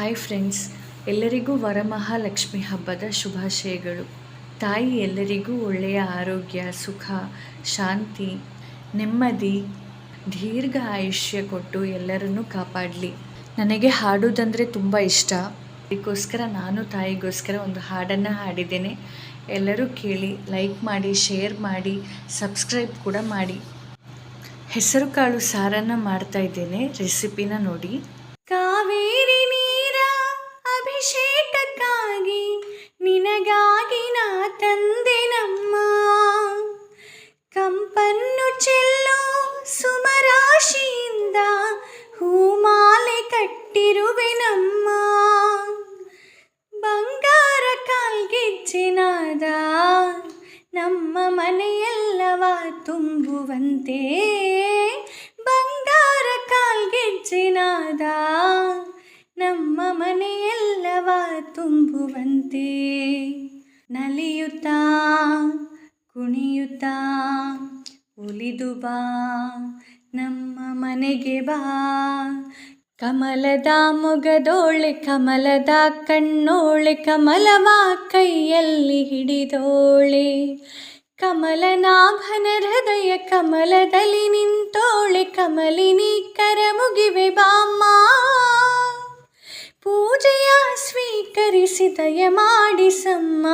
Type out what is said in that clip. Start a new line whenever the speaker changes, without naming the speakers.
Hi friends ಎಲ್ಲರಿಗೂ ವರಮಹಾಲಕ್ಷ್ಮಿ ಹಬ್ಬದ ಶುಭಾಶಯಗಳು. ತಾಯಿ ಎಲ್ಲರಿಗೂ ಒಳ್ಳೆಯ ಆರೋಗ್ಯ, ಸುಖ, ಶಾಂತಿ, ನೆಮ್ಮದಿ, ದೀರ್ಘ ಆಯುಷ್ಯ ಕೊಟ್ಟು ಎಲ್ಲರನ್ನೂ ಕಾಪಾಡಲಿ. ನನಗೆ ಹಾಡೋದಂದರೆ ತುಂಬ ಇಷ್ಟ. ಅದಕ್ಕೋಸ್ಕರ ನಾನು ತಾಯಿಗೋಸ್ಕರ ಒಂದು ಹಾಡನ್ನು ಹಾಡಿದ್ದೇನೆ. ಎಲ್ಲರೂ ಕೇಳಿ, ಲೈಕ್ ಮಾಡಿ, ಶೇರ್ ಮಾಡಿ, ಸಬ್ಸ್ಕ್ರೈಬ್ ಕೂಡ ಮಾಡಿ. ಹೆಸರು ಕಾಳು ಸಾರನ್ನು ಮಾಡ್ತಾ ಇದ್ದೇನೆ, ರೆಸಿಪಿನ ನೋಡಿ. ನಮ್ಮ ಬಂಗಾರ ಕಾಲ್ಗೆಜ್ಜಿನಾದ ನಮ್ಮ ಮನೆಯೆಲ್ಲವ ತುಂಬುವಂತೆ. ಬಂಗಾರ ಕಾಲ್ಗೆಜ್ಜಿನಾದ ನಮ್ಮ ಮನೆಯೆಲ್ಲವ ತುಂಬುವಂತೆ. ನಲಿಯುತ್ತಾ, ಕುಣಿಯುತ್ತಾ ಒಲಿದು ಬಾ. ನಮ್ಮ ಮನೆಗೆ ಬಾ. ಕಮಲದ ಮುಗದೋಳೆ, ಕಮಲದ ಕಣ್ಣೋಳೆ, ಕಮಲವ ಕೈಯಲ್ಲಿ ಹಿಡಿದೋಳೆ. ಕಮಲನಾಭನ ಹೃದಯ ಕಮಲದಲ್ಲಿ ನಿಂತೋಳೆ, ಕಮಲಿನಿ ಕರ ಮುಗಿವೆ ಬಾಮ್ಮ. ಪೂಜೆಯ ಸ್ವೀಕರಿಸಿ ದಯ ಮಾಡಿಸಮ್ಮ